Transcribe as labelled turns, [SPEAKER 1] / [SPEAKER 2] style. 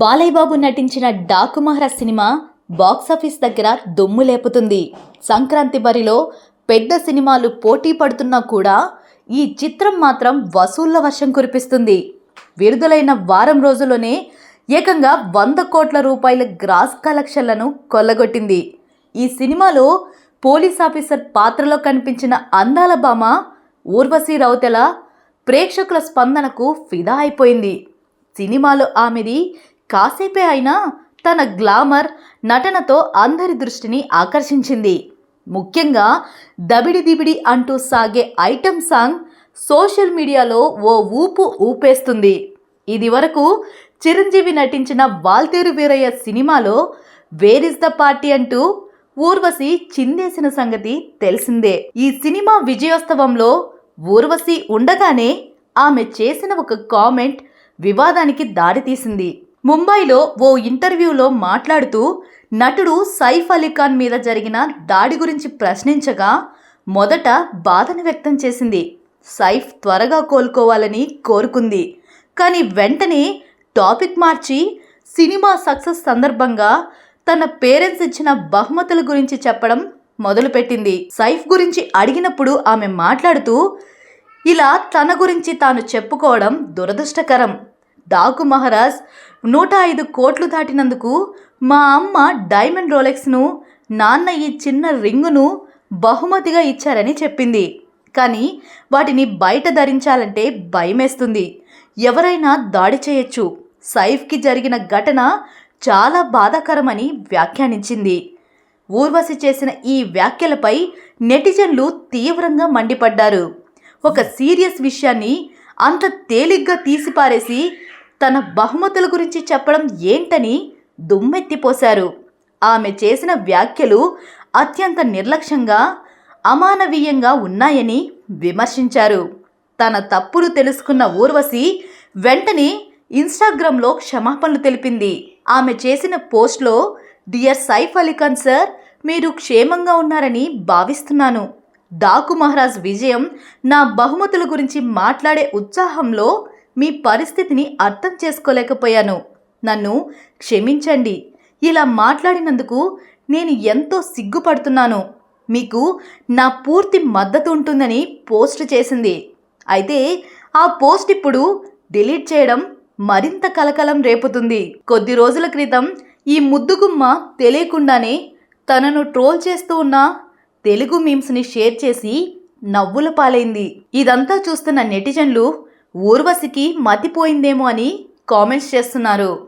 [SPEAKER 1] బాలయ్యబాబు నటించిన Daaku Maharaj cinema box office దగ్గర దుమ్ము లేపుతుంది. సంక్రాంతి బరిలో పెద్ద సినిమాలు పోటీ పడుతున్నా కూడా ఈ చిత్రం మాత్రం వసూళ్ళ వర్షం కురిపిస్తుంది. విడుదలైన వారం రోజుల్లోనే ఏకంగా వంద కోట్ల రూపాయల గ్రాస్ కలెక్షన్లను కొల్లగొట్టింది. ఈ సినిమాలో పోలీస్ ఆఫీసర్ పాత్రలో కనిపించిన అందాల భామ ఊర్వశి రౌతెల ప్రేక్షకుల స్పందనకు ఫిదా అయిపోయింది. సినిమాలో ఆమెది కాసేపే అయినా తన గ్లామర్ నటనతో అందరి దృష్టిని ఆకర్షించింది. ముఖ్యంగా దబిడి దిబిడి అంటూ సాగే ఐటమ్ సాంగ్ సోషల్ మీడియాలో ఓ ఊపు ఊపేస్తుంది. ఇది వరకు చిరంజీవి నటించిన వాల్తేరు వీరయ్య సినిమాలో వేర్ ఇస్ ద పార్టీ అంటూ ఊర్వశి చిందేసిన సంగతి తెలిసిందే. ఈ సినిమా విజయోత్సవంలో ఊర్వశి ఉండగానే ఆమె చేసిన ఒక కామెంట్ వివాదానికి దారితీసింది. ముంబైలో ఓ ఇంటర్వ్యూలో మాట్లాడుతూ నటుడు సైఫ్ అలీ ఖాన్ మీద జరిగిన దాడి గురించి ప్రశ్నించగా మొదట బాధను వ్యక్తం చేసింది. సైఫ్ త్వరగా కోలుకోవాలని కోరుకుంది. కానీ వెంటనే టాపిక్ మార్చి సినిమా సక్సెస్ సందర్భంగా తన పేరెంట్స్ ఇచ్చిన బహుమతుల గురించి చెప్పడం మొదలుపెట్టింది. సైఫ్ గురించి అడిగినప్పుడు ఆమె మాట్లాడుతూ ఇలా తన గురించి తాను చెప్పుకోవడం దురదృష్టకరం. డాకు మహారాజ్. నూట ఐదు కోట్లు దాటినందుకు మా అమ్మ డైమండ్ రోలెక్స్ను నాన్న ఈ చిన్న రింగును బహుమతిగా ఇచ్చారని చెప్పింది. కానీ వాటిని బయట ధరించాలంటే భయమేస్తుంది. ఎవరైనా దాడి చేయొచ్చు. సైఫ్కి జరిగిన ఘటన చాలా బాధాకరమని వ్యాఖ్యానించింది. ఊర్వశి చేసిన ఈ వ్యాఖ్యలపై నెటిజన్లు తీవ్రంగా మండిపడ్డారు. ఒక సీరియస్ విషయాన్ని అంత తేలిగ్గా తీసిపారేసి తన బహుమతుల గురించి చెప్పడం ఏంటని దుమ్మెత్తిపోశారు. ఆమె చేసిన వ్యాఖ్యలు అత్యంత నిర్లక్ష్యంగా అమానవీయంగా ఉన్నాయని విమర్శించారు. తన తప్పులు తెలుసుకున్న ఊర్వశి వెంటనే ఇన్స్టాగ్రామ్లో క్షమాపణలు తెలిపింది. ఆమె చేసిన పోస్ట్లో డియర్ సైఫ్ అలీఖాన్ సార్ మీరు క్షేమంగా ఉన్నారని భావిస్తున్నాను. డాకు మహారాజ్ విజయం నా బహుమతుల గురించి మాట్లాడే ఉత్సాహంలో మీ పరిస్థితిని అర్థం చేసుకోలేకపోయాను. నన్ను క్షమించండి. ఇలా మాట్లాడినందుకు నేను ఎంతో సిగ్గుపడుతున్నాను. మీకు నా పూర్తి మద్దతు ఉంటుందని పోస్ట్ చేసింది. అయితే ఆ పోస్ట్ ఇప్పుడు డిలీట్ చేయడం మరింత కలకలం రేపుతుంది. కొద్ది రోజుల క్రితం ఈ ముద్దుగుమ్మ తెలియకుండానే తనను ట్రోల్ చేస్తూ ఉన్న తెలుగు మీమ్స్ని షేర్ చేసి నవ్వుల పాలైంది. ఇదంతా చూస్తున్న నెటిజన్లు ఊర్వశికి మతిపోయిందేమో అని కామెంట్స్ చేస్తున్నారు.